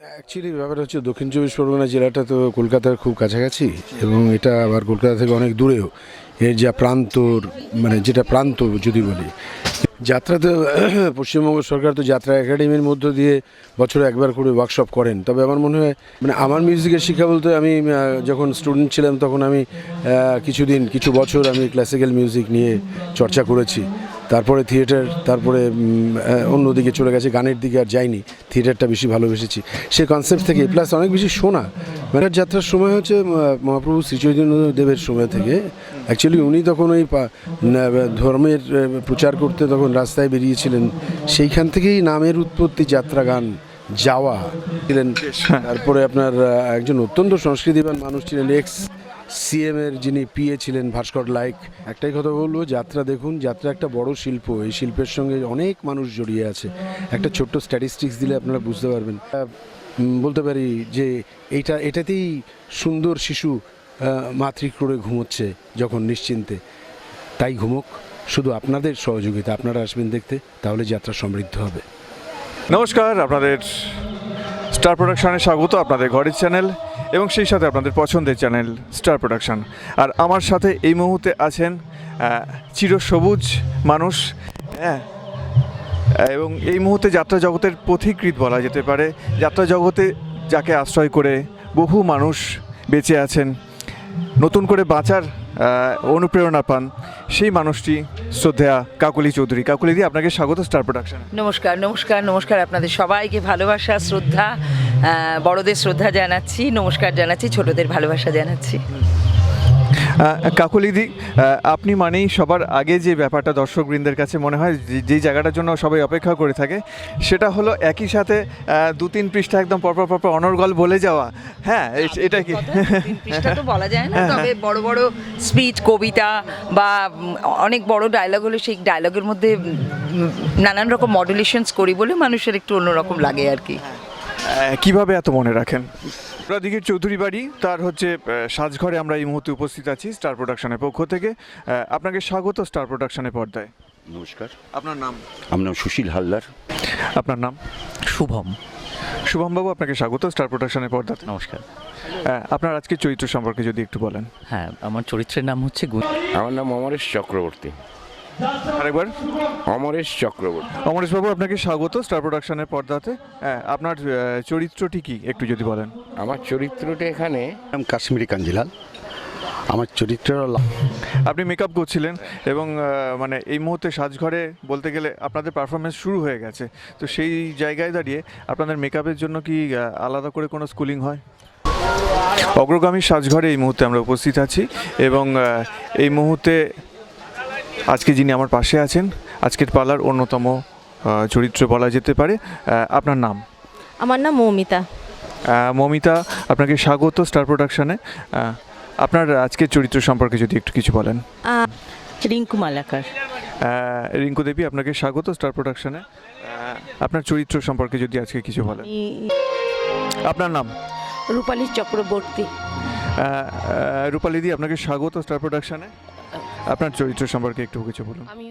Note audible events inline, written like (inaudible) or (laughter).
Actually ব্যাপারটা হচ্ছে দক্ষিণ চব্বিশ পরগনা জেলাটা তো কলকাতার খুব কাছাকাছি এবং এটা আবার কলকাতা থেকে অনেক দূরেও। এর যা প্রান্তর মানে যেটা প্রান্ত যদি বলি। যাত্রা তো, (clears throat) পশ্চিমবঙ্গ সরকার তো যাত্রা একাডেমির মধ্য দিয়ে বছরে একবার করে ওয়ার্কশপ করেন। তবে আমার মনে হয় মানে আমার মিউজিকের শিক্ষা বলতে আমি যখন স্টুডেন্ট ছিলাম তখন আমি কিছুদিন, কিছু বছর আমি ক্লাসিক্যাল মিউজিক নিয়ে চর্চা করেছি। তারপরে থিয়েটার তারপরে অন্যদিকে চলে গেছে, গানের দিকে আর যাইনি। থিয়েটারটা বেশি ভালোবেসেছি। সেই কনসেপ্ট থেকে প্লাস অনেক বেশি শোনা। মানে যাত্রার সময় হচ্ছে মহাপ্রভু শ্রীচৈতন্য দেবের সময় থেকে। অ্যাকচুয়ালি উনি তখন ওই ধর্মের প্রচার করতে তখন রাস্তায় বেরিয়েছিলেন। সেইখান থেকেই নামের উৎপত্তি যাত্রা গান। যাওয়া ছিলেন। তারপরে আপনার একজন অত্যন্ত সংস্কৃতিবান মানুষ ছিলেন এক্স সিএম এর যিনি পিএ ছিলেন ভাস্কর লাইক। একটাই কথা বলব যাত্রা দেখুন যাত্রা একটা বড় শিল্প। এই শিল্পের সঙ্গে অনেক মানুষ জড়িয়ে আছে। একটা ছোট্ট স্ট্যাটিস্টিক্স দিলে আপনারা বুঝতে পারবেন। বলতে পারি যে এইটা এটাতেই সুন্দর শিশু আহ, মাতৃক করে ঘুমোচ্ছে যখন নিশ্চিন্তে। তাই ঘুমোক শুধু আপনাদের সহযোগিতা আপনারা আসবেন দেখতে তাহলে যাত্রা সমৃদ্ধ হবে। নমস্কার, আপনাদের স্টার প্রোডাকশনে স্বাগত, আপনাদের ঘরের চ্যানেল এবং সেই সাথে আপনাদের পছন্দের চ্যানেল স্টার প্রোডাকশান আর আমার সাথে এই মুহূর্তে আছেন চিরসবুজ মানুষ হ্যাঁ এবং এই মুহূর্তে যাত্রা জগতের পথিকৃত বলা যেতে পারে। যাত্রা জগতে যাকে আশ্রয় করে বহু মানুষ বেঁচে আছেন। নতুন করে বাঁচার অনুপ্রেরণা পান সেই মানুষটি শ্রদ্ধা কাকুলি চৌধুরী। কাকুলি দিয়ে আপনাকে স্বাগত স্টার প্রোডাকশন নমস্কার নমস্কার নমস্কার আপনাদের সবাইকে। ভালোবাসা, শ্রদ্ধা বড়দের শ্রদ্ধা জানাচ্ছি, নমস্কার জানাচ্ছি, ছোটদের ভালোবাসা জানাচ্ছি। কাকুলিদি আপনি মানেই সবার আগে যে ব্যাপারটা দর্শকবৃন্দের কাছে মনে হয় যে- যেই জায়গাটার জন্য সবাই অপেক্ষা করে থাকে সেটা হলো একই সাথে দু তিন পৃষ্ঠা একদম পরপর পরপর অনর্গল বলে যাওয়া। হ্যাঁ এটা কি? তো বলা যায় না তবে বড় বড় স্পিচ কবিতা বা অনেক বড় ডায়লগ হলে সেই ডায়লগের মধ্যে নানান রকম মডুলেশনস করি বলে মানুষের একটু অন্যরকম লাগে আর কি। আহ, কীভাবে এত মনে রাখেন? দিঘির চৌধুরী বাড়ি তার হচ্ছে সাজঘরে আমরা এই মুহূর্তে উপস্থিত আছি স্টার প্রোডাকশনের পক্ষ থেকে। আপনাকে স্বাগত স্টার প্রোডাকশনের পর্দায়। নমস্কার। আপনার নাম? আমার নাম সুশীল হালদার। আপনার নাম? শুভম। শুভমবাবু আপনাকে স্বাগত স্টার প্রোডাকশনের পর্দাতে। নমস্কার। আপনার আজকের চরিত্র সম্পর্কে যদি একটু বলেন। হ্যাঁ আমার চরিত্রের নাম হচ্ছে গু আমার নাম অমরেশ চক্রবর্তী। আরেকবার। অমরেশ চক্রবর্তী। অমরেশবাবু আপনাকে স্বাগত স্টার প্রোডাকশনের পর্দাতে। হ্যাঁ আপনার চরিত্রটি কি একটু যদি বলেন? আমার চরিত্রটা এখানে নাম কাশ্মীরি কাঞ্জিলাল। আমার চরিত্র আপনি মেকআপ করছিলেন এবং মানে এই মুহূর্তে সাজঘরে বলতে গেলে আপনাদের পারফরমেন্স শুরু হয়ে গেছে। তো সেই জায়গায় দাঁড়িয়ে আপনাদের মেকআপের জন্য কি আলাদা করে কোনো স্কুলিং হয়? অগ্রগামী সাজঘরে এই মুহূর্তে আমরা উপস্থিত আছি এবং এই মুহূর্তে আজকে যিনি আমার পাশে আছেন আজকের পালার অন্যতম চরিত্র বলা যেতে পারে আপনার নাম? আমার নাম মৌমিতা। মমিতা আপনাকে স্বাগত স্টার প্রোডাকশনে। আপনার আজকের চরিত্র সম্পর্কে যদি একটু কিছু বলেন। রিঙ্কু মালাকার। রিঙ্কু দেবী আপনাকে স্বাগত স্টার প্রোডাকশনে। আপনার চরিত্র সম্পর্কে যদি আজকে কিছু বলেন। আপনার নাম? রূপালী চক্রবর্তী। রূপালী দি আপনাকে স্বাগত স্টার প্রোডাকশনে। আপনার চরিত্র সম্পর্কে একটু কিছু বলুন। আমি